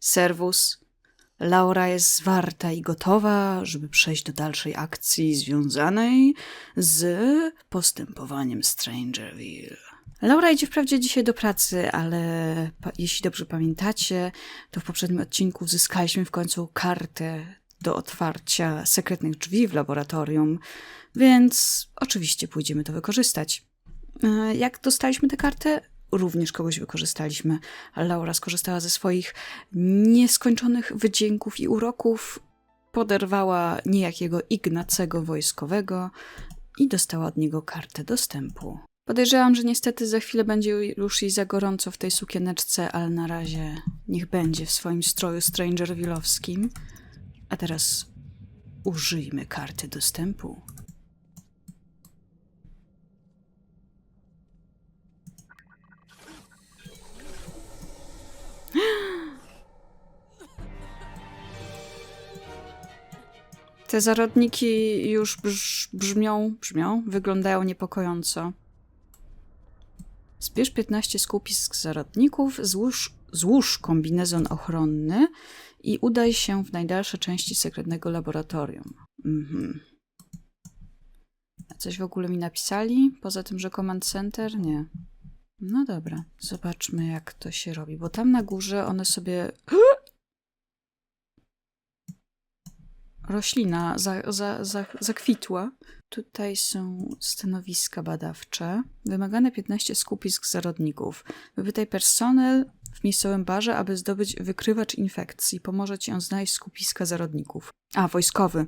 serwus. Laura jest zwarta i gotowa, żeby przejść do dalszej akcji związanej z postępowaniem Strangerville. Laura idzie wprawdzie dzisiaj do pracy, ale jeśli dobrze pamiętacie, to w poprzednim odcinku uzyskaliśmy w końcu kartę do otwarcia sekretnych drzwi w laboratorium, więc oczywiście pójdziemy to wykorzystać. E, Jak dostaliśmy tę kartę? Również kogoś wykorzystaliśmy. Laura skorzystała ze swoich nieskończonych wdzięków i uroków, poderwała niejakiego Ignacego wojskowego i dostała od niego kartę dostępu. Podejrzewam, że niestety za chwilę będzie już jej za gorąco w tej sukieneczce, ale na razie niech będzie w swoim stroju Strangerville'owskim. A teraz użyjmy karty dostępu. Te zarodniki już brz, brzmią, brzmią, wyglądają niepokojąco. Zbierz 15 skupisk zarodników, złóż, złóż kombinezon ochronny i udaj się w najdalsze części sekretnego laboratorium. Mhm. Coś w ogóle mi napisali? Poza tym, że Command Center? Nie. No dobra, zobaczmy jak to się robi, bo tam na górze one sobie... Roślina za, za, za, zakwitła. Tutaj są stanowiska badawcze. Wymagane 15 skupisk zarodników. Wypytaj personel w miejscowym barze, aby zdobyć wykrywacz infekcji. Pomoże ci on znaleźć skupiska zarodników. A, wojskowy.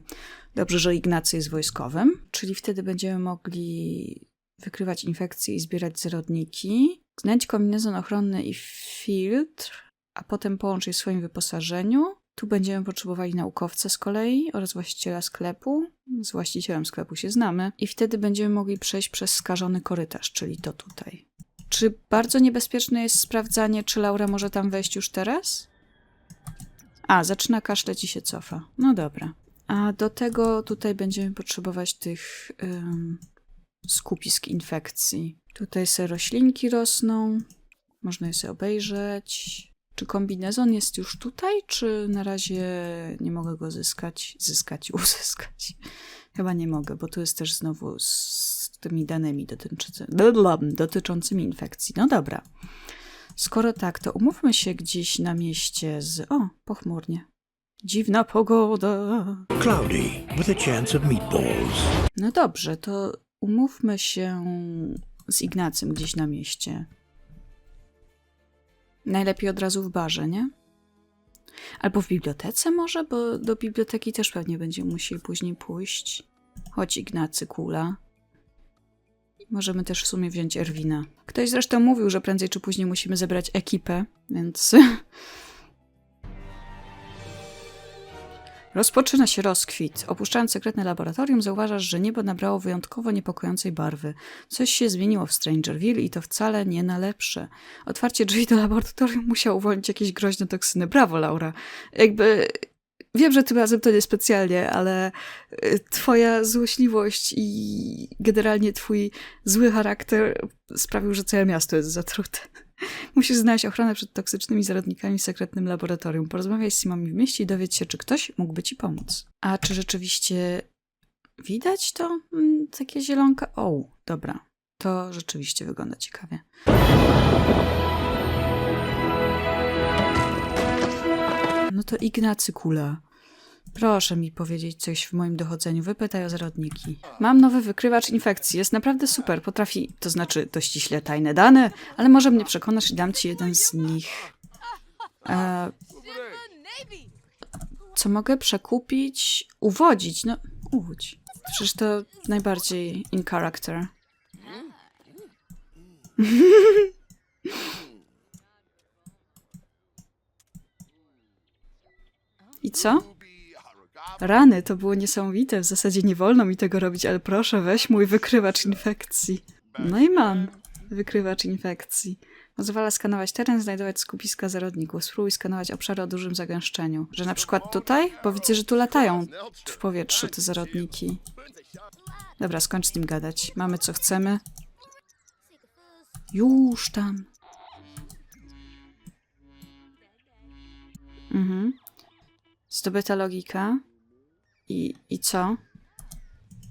Dobrze, że Ignacy jest wojskowym, czyli wtedy będziemy mogli wykrywać infekcje i zbierać zarodniki. Znajdź kombinezon ochronny i filtr, a potem połącz je w swoim wyposażeniu. Tu będziemy potrzebowali naukowca z kolei oraz właściciela sklepu. Z właścicielem sklepu się znamy. I wtedy będziemy mogli przejść przez skażony korytarz, czyli to tutaj. Czy bardzo niebezpieczne jest sprawdzanie, czy Laura może tam wejść już teraz? A, zaczyna kaszleć i się cofa. No dobra. A do tego tutaj będziemy potrzebować tych skupisk infekcji. Tutaj se roślinki rosną. Można je sobie obejrzeć. Czy kombinezon jest już tutaj, czy na razie nie mogę go zyskać? Zyskać, uzyskać. Chyba nie mogę, bo tu jest też znowu z tymi danymi dotyczy, dotyczącymi infekcji. No dobra. Skoro tak, to umówmy się gdzieś na mieście z. O, pochmurnie. Dziwna pogoda. Cloudy, with a chance of meatballs. No dobrze, to umówmy się z Ignacym gdzieś na mieście. Najlepiej od razu w barze, nie? Albo w bibliotece może, bo do biblioteki też pewnie będziemy musieli później pójść. Chodź Ignacy, kula. Możemy też w sumie wziąć Erwina. Ktoś zresztą mówił, że prędzej czy później musimy zebrać ekipę, więc... Rozpoczyna się rozkwit. Opuszczając sekretne laboratorium, zauważasz, że niebo nabrało wyjątkowo niepokojącej barwy. Coś się zmieniło w Strangerville i to wcale nie na lepsze. Otwarcie drzwi do laboratorium musiało uwolnić jakieś groźne toksyny. Brawo, Laura. Jakby. Wiem, że tym razem to nie specjalnie, ale y, twoja złośliwość i generalnie twój zły charakter sprawił, że całe miasto jest zatrute. Musisz znaleźć ochronę przed toksycznymi zarodnikami w sekretnym laboratorium. Porozmawiaj z Simami w mieście i dowiedz się, czy ktoś mógłby ci pomóc. A czy rzeczywiście widać to? Mm, takie zielonka? O, dobra. To rzeczywiście wygląda ciekawie. No to Ignacy Kula. Proszę mi powiedzieć coś w moim dochodzeniu. Wypytaj o zarodniki. Mam nowy wykrywacz infekcji. Jest naprawdę super. Potrafi, to znaczy to ściśle tajne dane, ale może mnie przekonasz i dam ci jeden z nich. E, co mogę przekupić? Uwodzić. No, uwódź. Przecież to najbardziej in character. I co? Rany, to było niesamowite. W zasadzie nie wolno mi tego robić, ale proszę, weź mój wykrywacz infekcji. No i mam wykrywacz infekcji. Pozwala skanować teren, znajdować skupiska zarodników. Spróbuj skanować obszary o dużym zagęszczeniu. Że na przykład tutaj? Bo widzę, że tu latają w powietrzu te zarodniki. Dobra, skończ z tym gadać. Mamy co chcemy. Już tam. Mhm. Zdobyta logika. I, I co?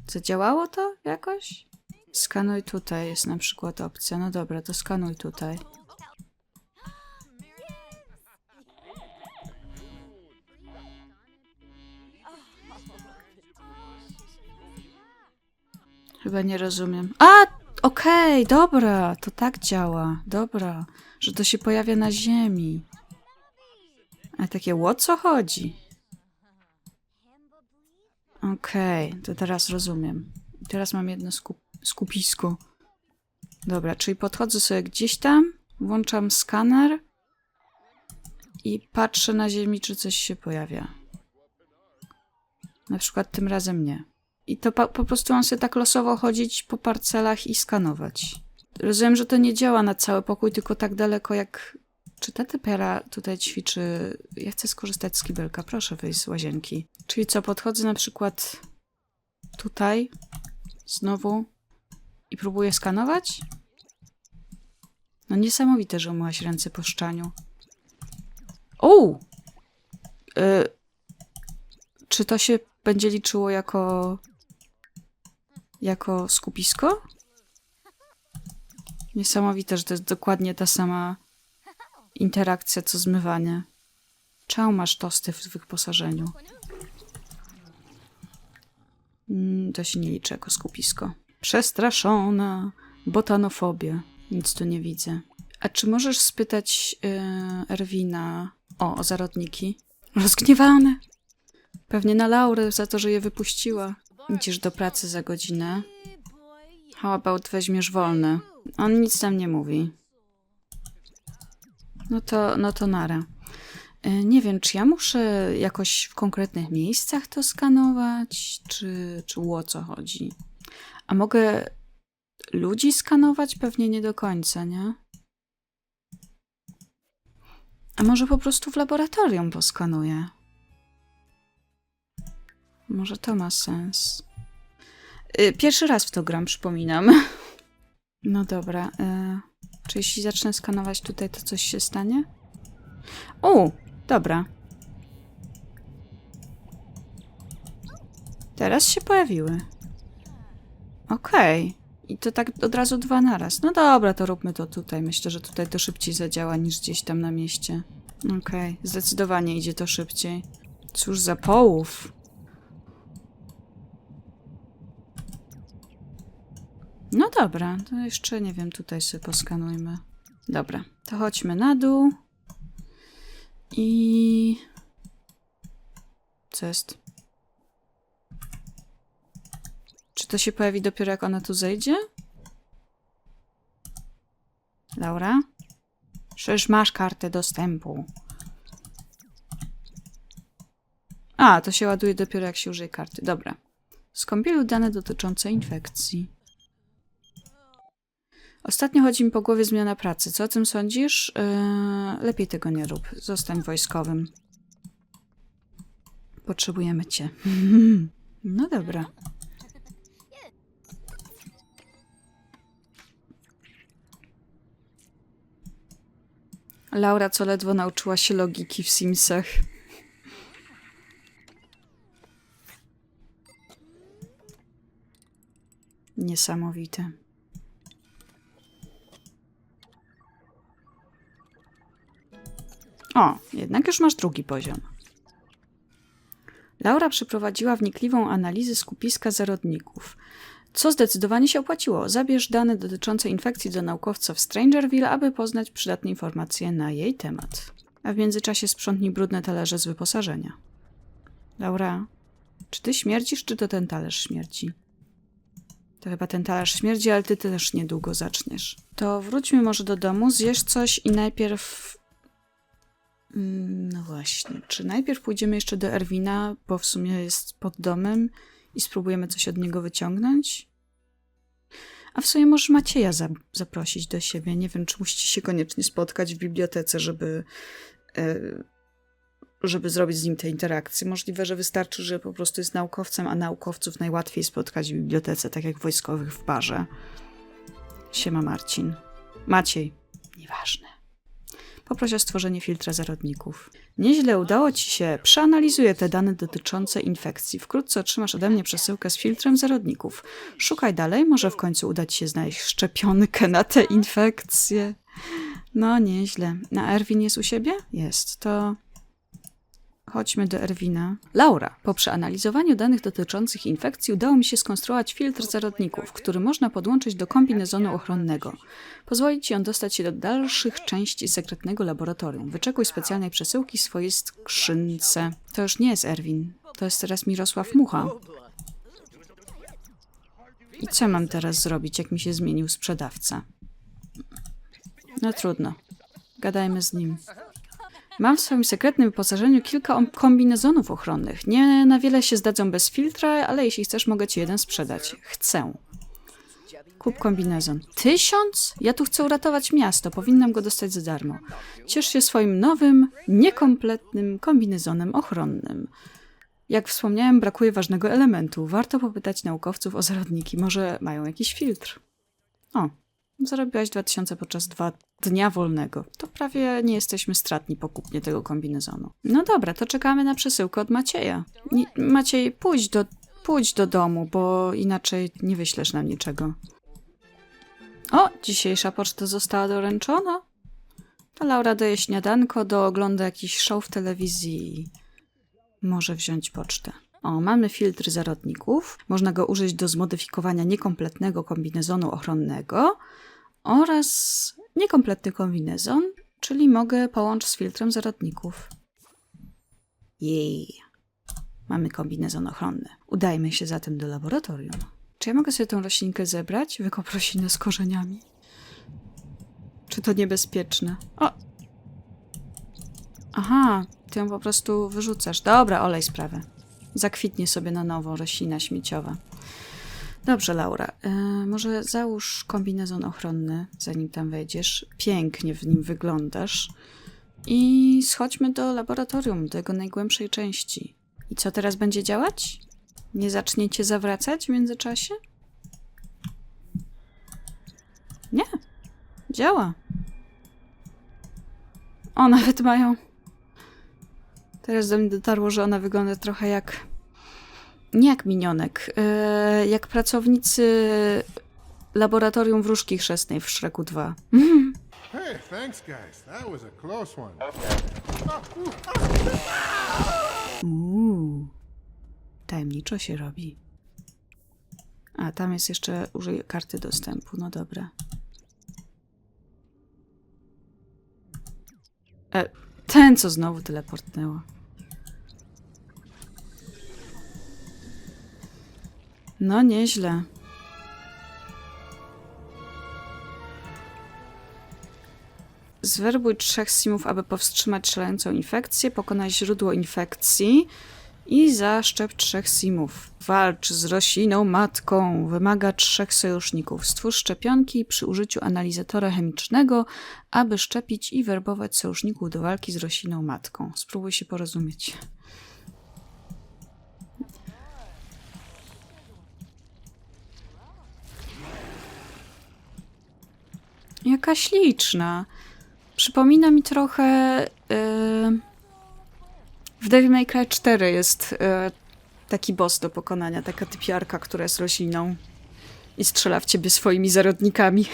Zadziałało to jakoś? Skanuj tutaj jest na przykład opcja. No dobra, to skanuj tutaj. Chyba nie rozumiem. A! Okej, dobra, to tak działa. Dobra, że to się pojawia na ziemi. A takie, o co chodzi? Okej, to teraz rozumiem. Teraz mam jedno skup skupisko. Dobra, czyli podchodzę sobie gdzieś tam, włączam skaner i patrzę na ziemi, czy coś się pojawia. Na przykład tym razem nie. I to po prostu mam sobie tak losowo chodzić po parcelach i skanować. Rozumiem, że to nie działa na cały pokój, tylko tak daleko jak... Czy ta typera tutaj ćwiczy... Ja chcę skorzystać z kibelka, proszę wyjść z łazienki. Czyli co, podchodzę na przykład tutaj, znowu i próbuję skanować? No niesamowite, że umyłaś ręce po szczaniu. O! Y, czy to się będzie liczyło jako jako skupisko? Niesamowite, że to jest dokładnie ta sama interakcja, co zmywanie. Czemu masz tosty w wyposażeniu? Mm, To się nie liczy jako skupisko. Przestraszona. Botanofobia. Nic tu nie widzę. A czy możesz spytać yy, Erwina o, o zarodniki? Rozgniewane. Pewnie na Laurę za to, że je wypuściła. Idziesz do pracy za godzinę. How about weźmiesz wolne? On nic tam nie mówi. No to, no to nara. Y, Nie wiem, czy ja muszę jakoś w konkretnych miejscach to skanować, czy, czy o co chodzi. A mogę ludzi skanować? Pewnie nie do końca, nie? A może po prostu w laboratorium poskanuję? Może to ma sens. Y, Pierwszy raz w to gram, przypominam. No dobra. y, Czy jeśli zacznę skanować tutaj, to coś się stanie? O, dobra. Teraz się pojawiły. Okej. I to tak od razu dwa naraz. No dobra, to róbmy to tutaj. Myślę, że tutaj to szybciej zadziała niż gdzieś tam na mieście. Okej, zdecydowanie idzie to szybciej. Cóż za połów. No dobra, to jeszcze nie wiem, tutaj sobie poskanujmy. Dobra, to chodźmy na dół. I. Co jest? Czy to się pojawi dopiero jak ona tu zejdzie? Laura? Przecież masz kartę dostępu. A, to się ładuje dopiero jak się użyje karty. Dobra. Skąpielu dane dotyczące infekcji. Ostatnio chodzi mi po głowie zmiana pracy. Co o tym sądzisz? Yy, lepiej tego nie rób. Zostań wojskowym. Potrzebujemy cię. No dobra. Laura, co ledwo nauczyła się logiki w Simsach. Niesamowite. O, jednak już masz drugi poziom. Laura przeprowadziła wnikliwą analizę skupiska zarodników. Co zdecydowanie się opłaciło? Zabierz dane dotyczące infekcji do naukowca w Strangerville, aby poznać przydatne informacje na jej temat. A w międzyczasie sprzątnij brudne talerze z wyposażenia. Laura, czy ty śmierdzisz, czy to ten talerz śmierci? To chyba ten talerz śmierdzi, ale ty też niedługo zaczniesz. To wróćmy może do domu, zjesz coś i najpierw No właśnie. Czy najpierw pójdziemy jeszcze do Erwina, bo w sumie jest pod domem i spróbujemy coś od niego wyciągnąć? A w sumie może Macieja za zaprosić do siebie. Nie wiem, czy musicie się koniecznie spotkać w bibliotece, żeby, e, żeby zrobić z nim te interakcje. Możliwe, że wystarczy, że po prostu jest naukowcem, a naukowców najłatwiej spotkać w bibliotece, tak jak wojskowych w barze. Siema Marcin. Maciej. Nieważne. Poproś o stworzenie filtra zarodników. Nieźle udało ci się. Przeanalizuję te dane dotyczące infekcji. Wkrótce otrzymasz ode mnie przesyłkę z filtrem zarodników. Szukaj dalej, może w końcu uda ci się znaleźć szczepionkę na te infekcje. No, nieźle. Na Erwin jest u siebie? Jest. To Chodźmy do Erwina. Laura, po przeanalizowaniu danych dotyczących infekcji udało mi się skonstruować filtr zarodników, który można podłączyć do kombinezonu ochronnego. Pozwoli ci on dostać się do dalszych części sekretnego laboratorium. Wyczekuj specjalnej przesyłki w swojej skrzynce. To już nie jest Erwin, to jest teraz Mirosław Mucha. I co mam teraz zrobić, jak mi się zmienił sprzedawca? No trudno. Gadajmy z nim. Mam w swoim sekretnym wyposażeniu kilka om- kombinezonów ochronnych. Nie na wiele się zdadzą bez filtra, ale jeśli chcesz, mogę ci jeden sprzedać. Chcę. Kup kombinezon. Tysiąc? Ja tu chcę uratować miasto. Powinnam go dostać za darmo. Ciesz się swoim nowym, niekompletnym kombinezonem ochronnym. Jak wspomniałem, brakuje ważnego elementu. Warto popytać naukowców o zarodniki. Może mają jakiś filtr. O, Zarobiłaś 2000 podczas dwa dnia wolnego. To prawie nie jesteśmy stratni po kupnie tego kombinezonu. No dobra, to czekamy na przesyłkę od Macieja. Nie, Maciej, pójdź do, pójdź do domu, bo inaczej nie wyślesz nam niczego. O, dzisiejsza poczta została doręczona. To Laura daje śniadanko, do ogląda jakiś show w telewizji może wziąć pocztę. O, mamy filtr zarodników. Można go użyć do zmodyfikowania niekompletnego kombinezonu ochronnego oraz niekompletny kombinezon, czyli mogę połączyć z filtrem zarodników. Jej. Mamy kombinezon ochronny. Udajmy się zatem do laboratorium. Czy ja mogę sobie tą roślinkę zebrać? Wykoprosinę z korzeniami. Czy to niebezpieczne? O! Aha, ty ją po prostu wyrzucasz. Dobra, olej sprawę. Zakwitnie sobie na nowo roślina śmieciowa. Dobrze, Laura. E, może załóż kombinezon ochronny, zanim tam wejdziesz. Pięknie w nim wyglądasz. I schodźmy do laboratorium, do jego najgłębszej części. I co teraz będzie działać? Nie zaczniecie zawracać w międzyczasie? Nie. Działa. O, nawet mają Teraz do mnie dotarło, że ona wygląda trochę jak. Nie jak minionek. e, jak pracownicy laboratorium wróżki chrzestnej w Szreku 2. Hey, thanks, guys. That was a close one. Uuu. Tajemniczo się robi. A tam jest jeszcze użyj karty dostępu. No dobra. E, ten, co znowu teleportnęło. No, nieźle. Zwerbuj trzech simów, aby powstrzymać szalejącą infekcję, pokonaj źródło infekcji i zaszczep trzech simów. Walcz z rośliną matką. Wymaga trzech sojuszników. Stwórz szczepionki przy użyciu analizatora chemicznego, aby szczepić i werbować sojuszników do walki z rośliną matką. Spróbuj się porozumieć. Jaka śliczna. Przypomina mi trochę. Yy... W Devil May Cry 4 jest e, taki boss do pokonania, taka typiarka, która jest rośliną i strzela w ciebie swoimi zarodnikami.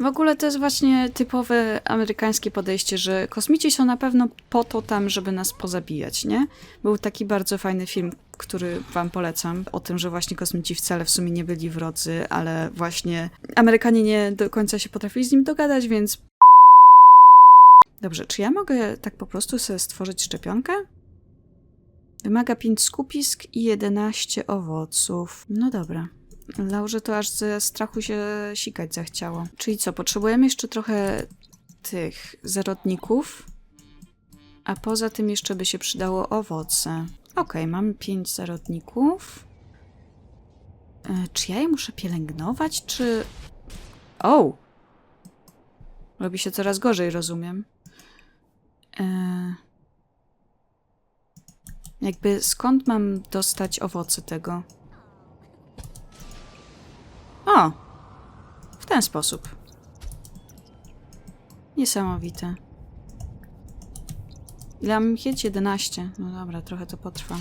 W ogóle to jest właśnie typowe amerykańskie podejście, że kosmici są na pewno po to tam, żeby nas pozabijać, nie? Był taki bardzo fajny film, który wam polecam, o tym, że właśnie kosmici wcale w sumie nie byli wrodzy, ale właśnie Amerykanie nie do końca się potrafili z nim dogadać, więc Dobrze, czy ja mogę tak po prostu sobie stworzyć szczepionkę? Wymaga 5 skupisk i 11 owoców. No dobra. Laurze to aż ze strachu się sikać zachciało. Czyli co, potrzebujemy jeszcze trochę tych zarodników, a poza tym jeszcze by się przydało owoce. Okej, mamy 5 zarodników. E, czy ja je muszę pielęgnować, czy... O! Robi się coraz gorzej, rozumiem. E, jakby skąd mam dostać owoce tego? O! W ten sposób. Niesamowite. Ile mam mieć? 11. No dobra, trochę to potrwa.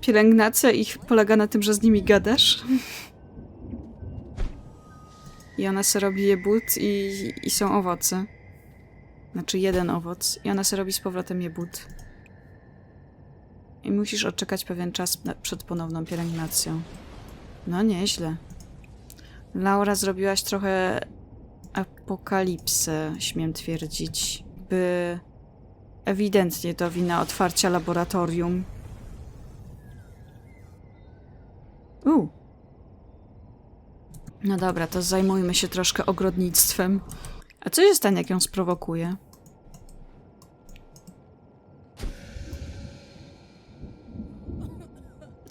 Pielęgnacja ich polega na tym, że z nimi gadasz. I ona se robi jebut i, i są owoce. Znaczy jeden owoc. I ona se robi z powrotem jebut. I musisz odczekać pewien czas przed ponowną pielęgnacją. No nieźle. Laura, zrobiłaś trochę apokalipsę, śmiem twierdzić. By ewidentnie to wina otwarcia laboratorium. U. No dobra, to zajmujmy się troszkę ogrodnictwem. A co się stanie, jak ją sprowokuje?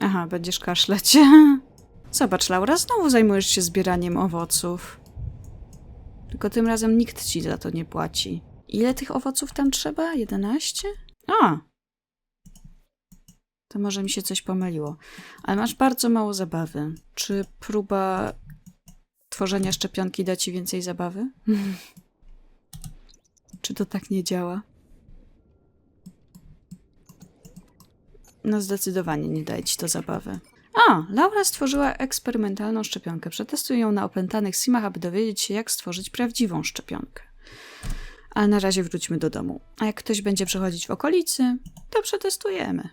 Aha, będziesz kaszleć. Zobacz, Laura, znowu zajmujesz się zbieraniem owoców. Tylko tym razem nikt ci za to nie płaci. Ile tych owoców tam trzeba? 11? A! To może mi się coś pomyliło. Ale masz bardzo mało zabawy. Czy próba tworzenia szczepionki da ci więcej zabawy? Czy to tak nie działa? No zdecydowanie nie daje ci to zabawy. A, Laura stworzyła eksperymentalną szczepionkę. Przetestuję ją na opętanych simach, aby dowiedzieć się, jak stworzyć prawdziwą szczepionkę. Ale na razie wróćmy do domu. A jak ktoś będzie przechodzić w okolicy, to przetestujemy.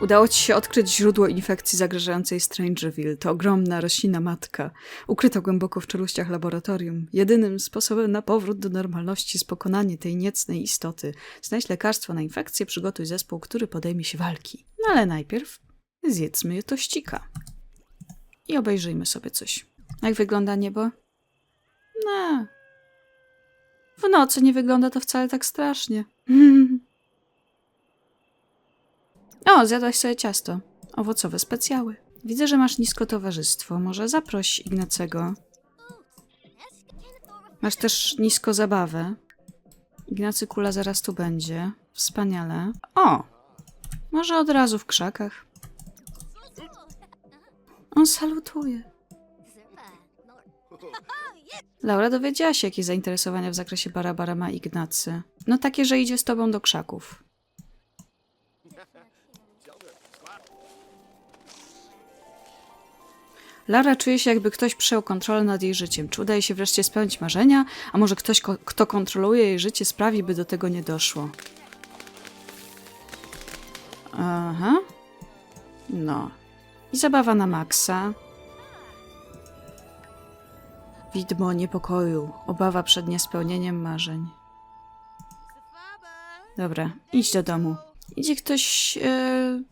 Udało ci się odkryć źródło infekcji zagrażającej Strangerville. To ogromna roślina matka, ukryta głęboko w czeluściach laboratorium. Jedynym sposobem na powrót do normalności jest pokonanie tej niecnej istoty. Znajdź lekarstwo na infekcję, przygotuj zespół, który podejmie się walki. No ale najpierw zjedzmy tościka. I obejrzyjmy sobie coś. Jak wygląda niebo? No. W nocy nie wygląda to wcale tak strasznie. O, zjadłaś sobie ciasto. Owocowe specjały. Widzę, że masz nisko towarzystwo. Może zaproś Ignacego. Masz też nisko zabawę. Ignacy Kula zaraz tu będzie. Wspaniale. O! Może od razu w krzakach. On salutuje. Laura dowiedziała się, jakie zainteresowania w zakresie Barabara ma Ignacy. No takie, że idzie z tobą do krzaków. Lara czuje się, jakby ktoś przejął kontrolę nad jej życiem. Czy udaje się wreszcie spełnić marzenia? A może ktoś, ko- kto kontroluje jej życie, sprawi, by do tego nie doszło? Aha. No. I zabawa na maksa. Widmo niepokoju, obawa przed niespełnieniem marzeń. Dobra, idź do domu. Idzie ktoś e,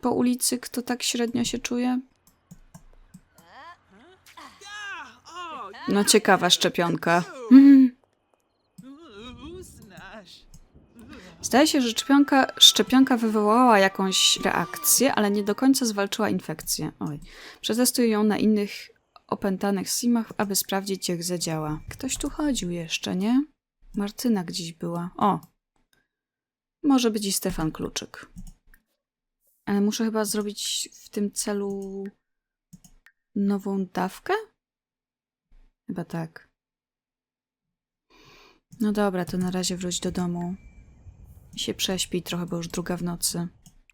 po ulicy, kto tak średnio się czuje? No ciekawa szczepionka. Mhm. Zdaje się, że szczepionka, szczepionka wywołała jakąś reakcję, ale nie do końca zwalczyła infekcję. Oj. Przetestuję ją na innych opętanych simach, aby sprawdzić, jak zadziała. Ktoś tu chodził jeszcze, nie? Martyna gdzieś była. O! Może być i Stefan Kluczyk. Ale muszę chyba zrobić w tym celu nową dawkę? Chyba tak. No dobra, to na razie wróć do domu. I się prześpij trochę, bo już druga w nocy.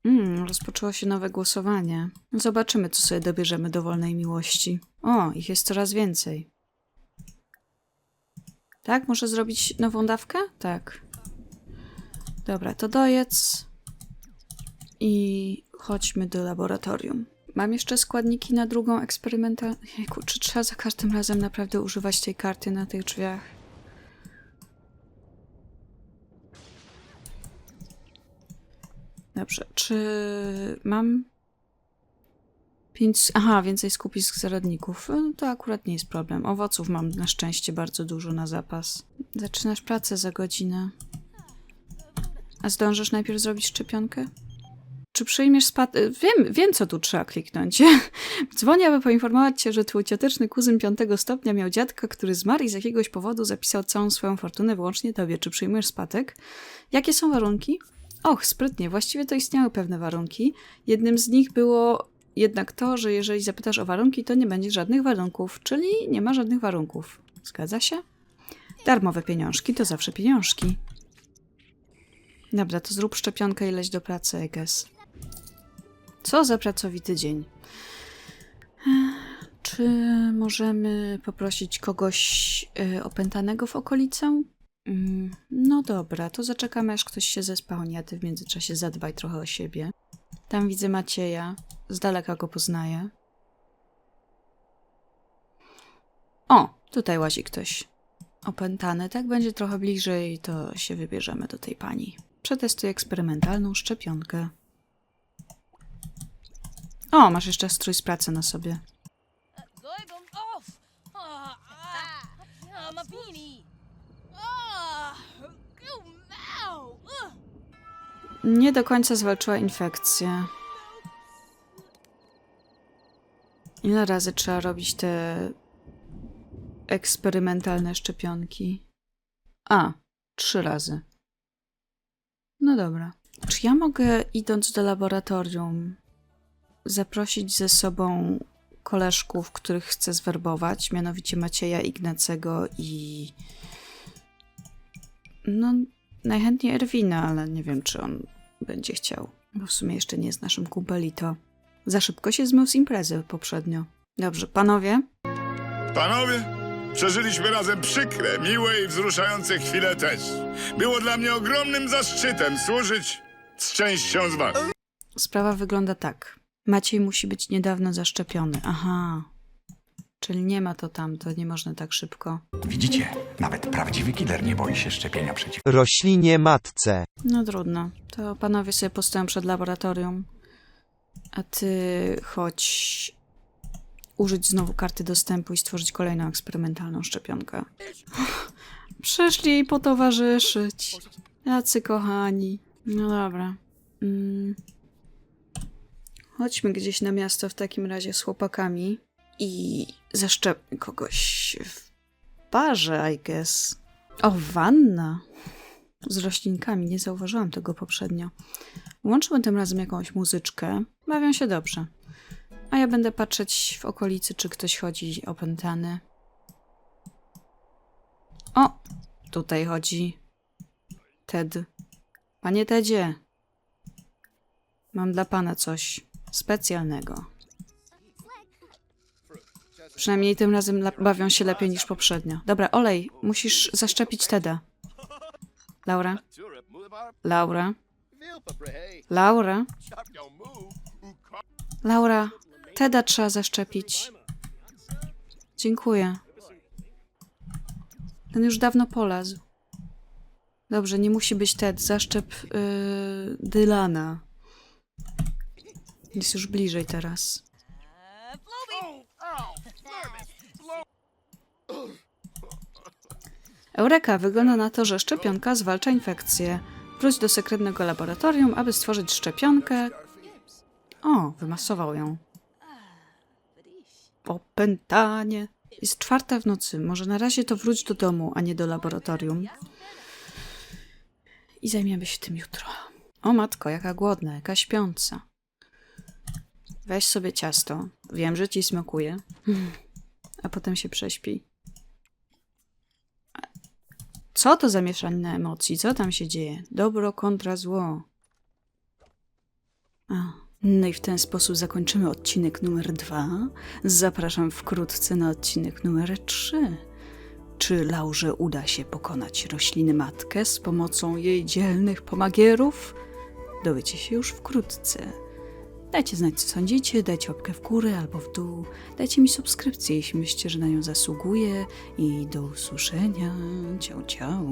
Mm, rozpoczęło się nowe głosowanie. Zobaczymy, co sobie dobierzemy do wolnej miłości. O, ich jest coraz więcej. Tak? Muszę zrobić nową dawkę? Tak. Dobra, to dojedz. I chodźmy do laboratorium. Mam jeszcze składniki na drugą eksperymentalną. Czy trzeba za każdym razem naprawdę używać tej karty na tych drzwiach? Dobrze, czy mam pięć... Aha, więcej skupisk zarodników. No, to akurat nie jest problem. Owoców mam na szczęście bardzo dużo na zapas. Zaczynasz pracę za godzinę. A zdążysz najpierw zrobić szczepionkę? Czy przyjmiesz spad... Wiem, wiem, co tu trzeba kliknąć. Dzwonię, aby poinformować cię, że twój cioteczny kuzyn piątego stopnia miał dziadka, który zmarł i z jakiegoś powodu zapisał całą swoją fortunę wyłącznie tobie. Czy przyjmujesz spadek? Jakie są warunki? Och, sprytnie. Właściwie to istniały pewne warunki. Jednym z nich było jednak to, że jeżeli zapytasz o warunki, to nie będzie żadnych warunków, czyli nie ma żadnych warunków. Zgadza się? Darmowe pieniążki to zawsze pieniążki. Dobra, to zrób szczepionkę i leć do pracy, I guess. Co za pracowity dzień. Czy możemy poprosić kogoś y, opętanego w okolicę? Mm, no dobra, to zaczekamy aż ktoś się zespałni, a ty w międzyczasie zadbaj trochę o siebie. Tam widzę Macieja, z daleka go poznaję. O, tutaj łazi ktoś. Opętany, tak będzie trochę bliżej, to się wybierzemy do tej pani. Przetestuję eksperymentalną szczepionkę. O, masz jeszcze strój z pracy na sobie. Nie do końca zwalczyła infekcję. Ile razy trzeba robić te eksperymentalne szczepionki? A, trzy razy. No dobra. Czy ja mogę, idąc do laboratorium, zaprosić ze sobą koleżków, których chcę zwerbować, mianowicie Macieja Ignacego i. No, najchętniej Erwina, ale nie wiem, czy on będzie chciał. Bo w sumie jeszcze nie jest naszym kumpelito. Za szybko się zmył z imprezy poprzednio. Dobrze, panowie, Panowie, przeżyliśmy razem przykre, miłe i wzruszające chwile też. Było dla mnie ogromnym zaszczytem służyć z częścią z was. sprawa wygląda tak. Maciej musi być niedawno zaszczepiony. Aha. Czyli nie ma to tam, to nie można tak szybko. Widzicie, nawet prawdziwy killer nie boi się szczepienia przeciw. roślinie matce. No trudno. To panowie sobie postoją przed laboratorium. A ty chodź użyć znowu karty dostępu i stworzyć kolejną eksperymentalną szczepionkę. Przyszli jej potowarzyszyć. Jacy kochani. No dobra. Mm. Chodźmy gdzieś na miasto w takim razie z chłopakami i zaszczepmy kogoś w barze, I guess. O, wanna z roślinkami. Nie zauważyłam tego poprzednio. Włączmy tym razem jakąś muzyczkę. Bawią się dobrze. A ja będę patrzeć w okolicy, czy ktoś chodzi opętany. O! Tutaj chodzi Ted. Panie Tedzie, mam dla pana coś specjalnego. Przynajmniej tym razem bawią się lepiej niż poprzednio. Dobra, olej, musisz zaszczepić Teda. Laura? Laura? Laura? Laura, Teda trzeba zaszczepić. Dziękuję. Ten już dawno polazł. Dobrze, nie musi być Ted. Zaszczep yy, Dylana. Jest już bliżej teraz. Eureka, wygląda na to, że szczepionka zwalcza infekcję. Wróć do sekretnego laboratorium, aby stworzyć szczepionkę. O, wymasował ją. Opętanie. Jest czwarta w nocy. Może na razie to wróć do domu, a nie do laboratorium. I zajmiemy się tym jutro. O matko, jaka głodna, jaka śpiąca. Weź sobie ciasto. Wiem, że ci smakuje. A potem się prześpi. Co to za mieszanina emocji? Co tam się dzieje? Dobro kontra zło. A, no i w ten sposób zakończymy odcinek numer dwa. Zapraszam wkrótce na odcinek numer trzy. Czy Laurze uda się pokonać rośliny matkę z pomocą jej dzielnych pomagierów? Dowiecie się już wkrótce. Dajcie znać, co sądzicie, dajcie łapkę w górę albo w dół. Dajcie mi subskrypcję, jeśli myślicie, że na nią zasługuję. I do usłyszenia. Ciao, ciao.